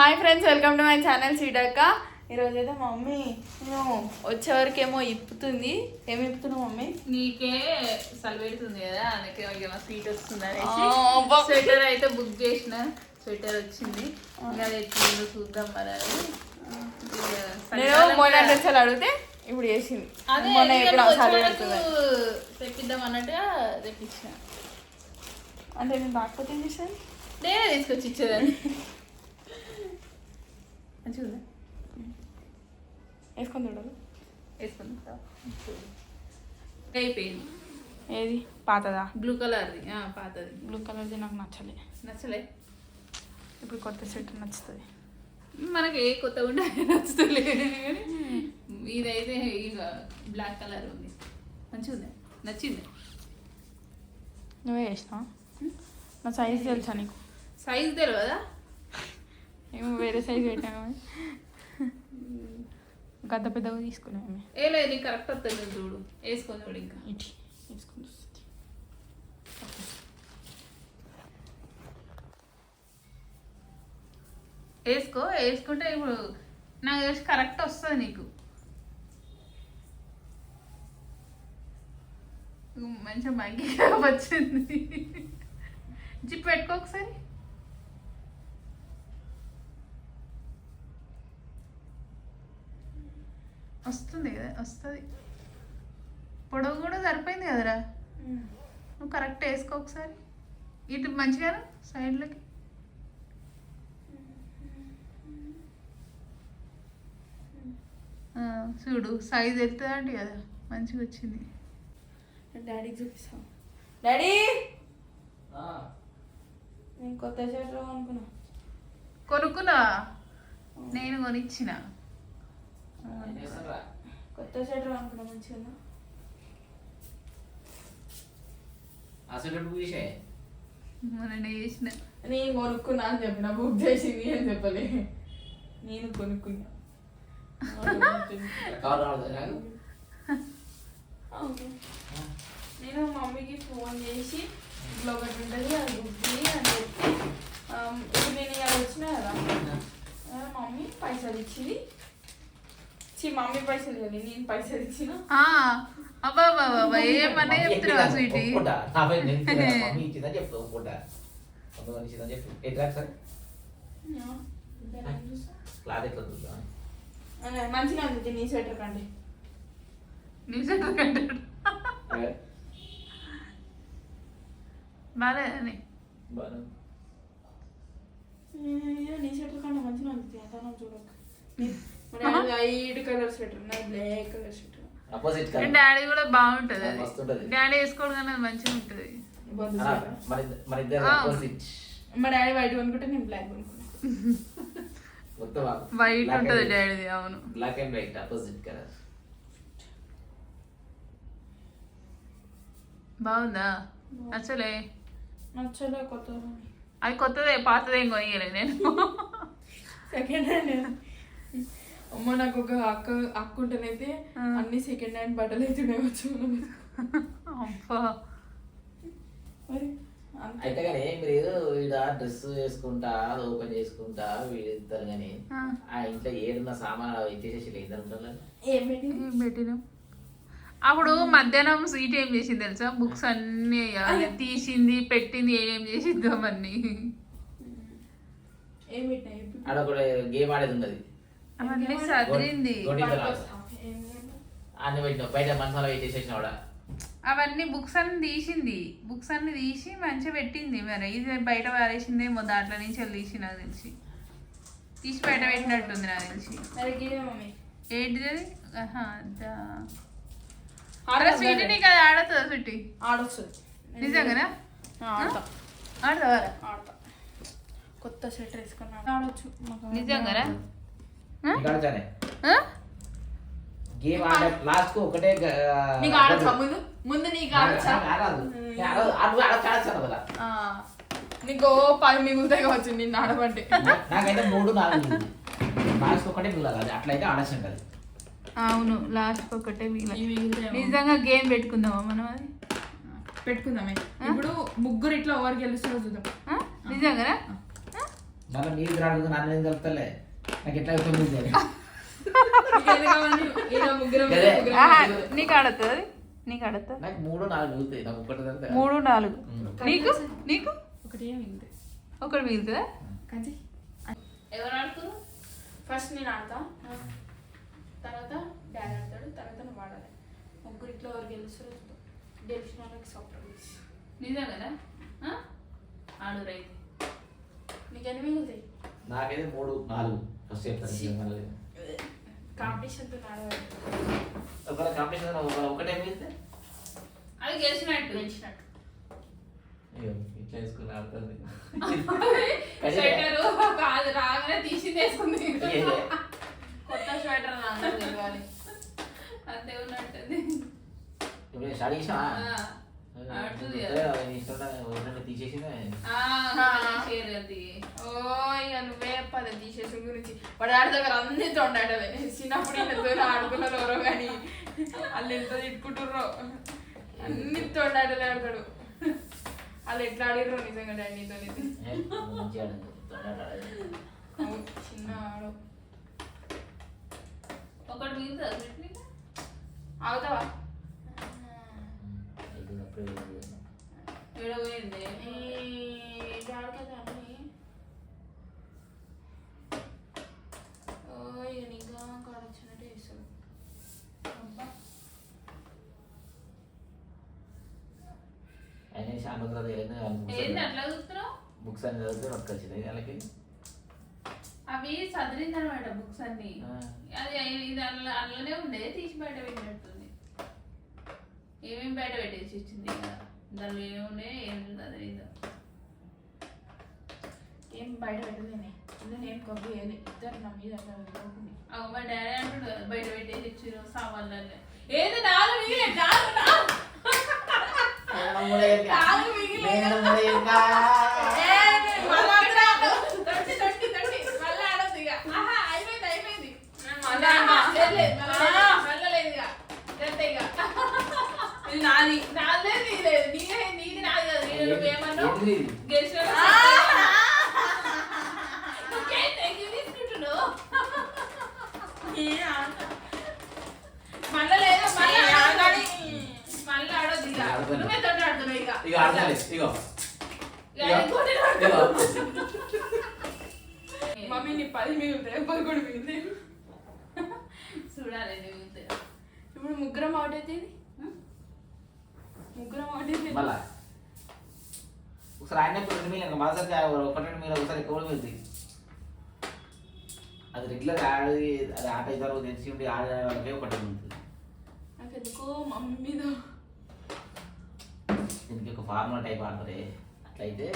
Hi friends welcome to my channel సీడక్క ఈరోజు అయితే మా మమ్మీ నేను వచ్చేవరకేమో ఇప్పుతుంది. ఏమి ఇప్పుతున్నావు మమ్మీ? నీకే సలిపెడుతుంది కదా అందుకే ఇక స్వీట్ వస్తుంది ఆ, అబ్బా. స్వెటర్ అయితే బుక్ చేసిన స్వెటర్ వచ్చింది. ఇంకా ఎట్లుందో చూద్దాం మరి అది. నేను మొన్న. డ్రెస్సులు అడిగితే ఇప్పుడు చేసింది. అదే మొన్న ఎప్పుడు తెప్పిద్దాం అన్నట్టుగా తెప్పించిన. అంటే నేను రాకపోతే ఏం చేశాను నేనే తీసుకొచ్చి ఇచ్చేదాన్ని. మంచిగా ఉందా వేసుకొని చూడదు వేసుకుంటా అయిపోయింది. ఏది? పాతదా? బ్లూ కలర్ది. పాతది. బ్లూ కలర్ది నాకు నచ్చలే. నచ్చలే? ఇప్పుడు కొత్త సెట్ నచ్చుతుంది. మనకి ఏ కొత్త ఉంటే అది నచ్చుతలే. కానీ ఇదైతే ఇక బ్లాక్ కలర్ ఉంది. మంచిగా ఉంది నచ్చింది. నువ్వే చేసినావా? నా సైజ్ తెలుసా నీకు? సైజ్ తెలియదా ఏమో వేరే సైజ్ పెట్టాను కానీ గద్ద పెద్దగా తీసుకున్నాము ఏ లేదు కరెక్ట్ వస్తుంది చూడు. వేసుకొని చూడు ఇంకా. ఇటు తీసుకుని వస్తుంది వేసుకో వేసుకుంటే ఇప్పుడు నాకు తెలిసి కరెక్ట్ వస్తుంది నీకు. మంచిగా మంచిగా వచ్చింది. జిప్ పెట్టుకో ఒకసారి. వస్తుంది కదా వస్తుంది. పొడవు కూడా సరిపోయింది కదరా. నువ్వు కరెక్ట్ వేసుకో ఒకసారి. ఇటు మంచిగా సైడ్లకి ఆ, చూడు సైజ్ ఎత్తుందండి కదా మంచిగా వచ్చింది. డాడీకి చూపిస్తాం. డాడీ! నేను కొత్త షర్ట్ అనుకున్నా కొనుక్కున్నా నేను కొనిచ్చిన. కొత్త షర్ట్ అనుకున్నా మంచిగా. అసలు మొన్న వేసిన నేను కొనుక్కున్నా అని చెప్పిన బుక్ చేసింది అని చెప్పలే. నేను కొనుక్కున్నా. నేను మమ్మీకి ఫోన్ చేసి ఇట్లా ఒకటి ఉంటుంది అది బుక్ చేయి అని చెప్పి ఇప్పుడు నేను ఇలా వచ్చిన కదా? మమ్మీ పైసలు ఇచ్చింది మమ్మీ పైసలు నేను పైసలు ఇచ్చిన? ఆ, అబ్బా అబ్బా అబ్బా ఏమన్నా చెప్తున్నావా స్వీటీ. నా మంచిగా ఉంది నీ స్వెటర్ కండి న్యూస్ కంటాడు బాగాలేదని బాగా నీ స్వెటర్ కంటే మంచిగా ఉంది చూడక. వైట్ కలర్ స్వెటర్ నాది black colour sweater opposite colour daddy కూడా బాగుంటది అది. డాడీ వేసుకోవడం మంచిగా ఉంటది. ఇద్దరు. అపోజిట్ మా డాడీ వైట్ కొనుక్కుంటే నేను బ్లాక్ వైట్ ఉంటది డాడీది అవును. Black and white opposite colour బాగుందా? నచ్చలే. నచ్చలే కొత్త అది కొత్తదే పాతదే కొనియలే నేను. సెకండ్ హ్యాండ్ అమ్మ నాకు ఒక అక్క అక్క ఉంటేనైతే. అన్ని సెకండ్ హ్యాండ్ బట్టలు అయితే వచ్చు మనం అబ్బా. మరి అయితే కానీ మీరు ఈడ డ్రెస్ వేసుకుంటా అది ఓపెన్ చేసుకుంటా వీడు ఇద్దరు కానీ ఆ. ఇంట్లో ఏడున్న సామాన్ ఇచ్చేసేసి పెట్టి ఏం పెట్టినాం అప్పుడు మధ్యాహ్నం స్వీట్ ఏం చేసింది తెలుసా? బుక్స్ అన్ని తీసింది పెట్టింది ఏమేం చేసింది అవన్నీ. ఏం పెట్టినా చెప్పు. ఆడ ఒకటి గేమ్ ఆడేది ఉన్నది అవన్నీ సదిరింది? అన్ని బయట మనసాల పెట్టేసేసిన ఆడ అవన్నీ బుక్స్ అన్ని తీసింది. బుక్స్ అన్ని తీసి మంచిగా పెట్టింది. మరి ఇది బయట పారేసిందేమో దాంట్లో నుంచి వెళ్ళి తీసి నాకు తెలిసి. తీసి బయట పెట్టినట్టుంది నాకు తెలిసి. ఏంటిది అది? స్వీట్ నీకు అది ఆడుతుందా స్వీటీ? ఆడొస్తుంది. నిజంగానా? ఆ, ఆడతా. కొత్త స్వెటర్ వేసుకున్నా ఆడొచ్చు. గేమ్ ఆడ లాస్ట్కు ఒకటే నీకు ఆడచ్చా? ముందు ముందు నీకు ఆడచ్చా? నాకు ఆడరాదు. నేను ఆడ- ఆడ- ఆడ ఆడచ్చాను కదా. నీకు పది మిగులుతాయి కావచ్చు నిన్ను ఆడమంటే. నా- నాకైతే మూడు నాలుగు లాస్ట్ ఒకటే మిగలాలి. అది అట్లయితే ఆడచ్చు ఉంటుంది అవును లాస్ట్ ఒకటే మిగులుతాయేమో. నిజంగా గేమ్ పెట్టుకుందామా మనం అది? పెట్టుకుందామే. ఇప్పుడు ముగ్గురు ఇట్లా ఎవరు గెలుస్తారో చూద్దాం? నిజంగానా? మళ్ళీ మీరు రాడు నన్ను ఏం కలుపుతలే నాకు ఎట్లా ముగ్గురం. నీకు ఆడుతుంది నీకు ఆడుతుంది నాకు మూడు నాలుగు నాకు ఒకటి. మూడు నాలుగు. నీకు? నీకు? ఒకటి ఒకటి మిగులుతుందా కంచి. ఎవరు ఆడుతున్నారు ఫస్ట్ నేను ఆడతా. తర్వాత డాడీ ఆడతాడు తర్వాత నువ్వు ఆడాలి. ముగ్గురు ఇట్లా ఎవరు గెలుస్తారో. గెలిచిన వాళ్ళకి సర్ప్రైజ్ నిజంగానా ఆ? ఆడు రైట్ నీకు ఎన్ని మిగులుతాయి? నాకైతే మూడు నాలుగు. ఫస్ట్ చెప్తాను ఆడవాలి ఒకవేళ కాంపిటీషన్ ఒకవేళ ఒకటే మిగిలితే అది గెలిచినట్టు గెలిచినట్టు అయ్యో ఇట్లా వేసుకుని ఆడుతుంది స్వెటర్ కాదు రాగానే తీసి వేసుకుంది కొత్త స్వెటర్ తెలియాలి అంతే ఉన్నట్టుంది ఇప్పుడు స్టార్ట్ చేసినా ఆ, ఆడుతుంది కదా. తీసేసిన గురించి వాడు ఆడి దగ్గర అన్ని తొండాడలే చిన్నప్పుడు ఈయనతో ఆడుకున్నారు ఎవరో కానీ వాళ్ళు ఎంత తిట్టుకుంటుర్రో అన్ని తొండాడలే ఆడతాడు వాళ్ళు ఎట్లా ఆడిర్రో నిజంగా డాడీతో చిన్న ఆడు ఒకటి స్వెట్ నీకు? ఆగుతావా ఏడ పోయింది ఈ డాడికైతే అన్ని ఓ ఇక ఇంకా కాడొచ్చినట్టు చేస్తాడు ఏంది అట్లా చూస్తున్నావు? బుక్స్ అని చదివితే పట్టుకొచ్చింది వాళ్ళకి? అవి చదివిందనమాట బుక్స్ అన్ని. అది ఇది అందులో అందులోనే ఉండే తీసి బయట పెట్టినట్టుంది. ఏమేమి బయట పెట్టేసి ఇచ్చింది? ఇక. దానిలో ఏమేమి ఉన్నాయి ఏం చదివిందో ఏం బయట పెట్టలేనే నేను. కొబ్బరి వేయలే ఇద్దరు నా మీద అట్లా వదిలేకుంది. అవు మా డాడీ అంటాడు బయట పెట్టేసి ఇచ్చారు సామాన్లన్నీ. ఏది నాలుగు నాలుగు. మళ్ళా లేదు ఇక. అంతే ఇక. ఇది నాది. నాది లేదు, నీది లేదు. నీదే నీది కాదు. నీది నువ్వేమన్నావు? గెలిచిన ఇంకేంటి ఎగ్గి తీసుకుంటున్నావు మళ్ళా లేదా మళ్ళా ఏ, ఆడాలి ఆడాలి. మళ్ళా ఆడొద్దు ఇక ఆడతాను. నువ్వే తోటి ఆడతాలే ఇగో మమ్మీ నీ పది మిగులుతాయి పదకొండు మిగులుతాయి చూడాలి ఇంతే. ఇప్పుడు ముగ్గురం అవుట్ అయితే ముగ్గురం అవుట్ అయితే మళ్ళా ఒకసారి ఆడినప్పుడు రెండు మీలు మరోసారి ఒకటి రెండు మీలు ఒకసారి ఎక్కువ వెళ్తాయి అది రెగ్యులర్ ఆడి అది ఆట ఇద్దరు తెలిసి ఉండి ఆడే వాళ్ళకే ఒకటి ఉంటుంది నాకు ఎందుకో మమ్మీ మీద దీనికి ఒక ఫార్ములా టైప్ ఆడతారే. అట్లయితే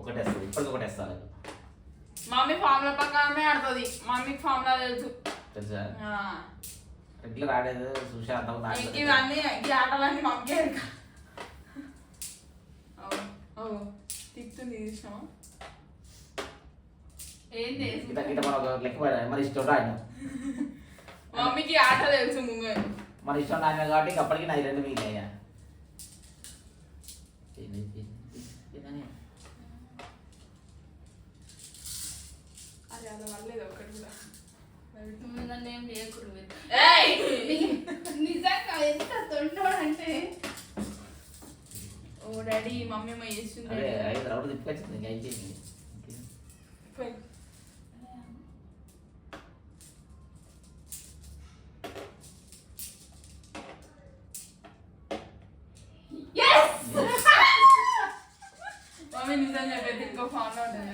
ఒకటి వేస్తుంది ఇప్పటికి ఒకటి వేస్తారు మమ్మీ ఫార్ములా ప్రకారమే ఆడుతుంది. మమ్మీకి ఫార్ములా తెలుసు. తెలుసా. రెగ్యులర్ ఆడేది ఇంక ఇవన్నీ ఈ ఆటలన్నీ మమ్మీకే తిక్తుంది చూసినావా? గిట్ట గిట్ట మనం ఒక లెక్క పడాలి మరి ఇష్టం ఆడిన మమ్మీకి ఆట తెలుసు ముందు. మన ఇష్టం ఆడిన కాబట్టి అప్పటికి నాకు రెండు మిగిలినాయా ఏయ్! నిజంగా ఎంత తొండోడు అంటే ఓ డాడీ మమ్మీ ఏమో చేస్తుంది అదే ఐదు రౌండ్ తిప్పుకొచ్చింది ఇంకా అయిపోయింది పోయి. మమ్మీ నిజం చెప్పేది ఇంకో ఫోన్ ఉంటుందా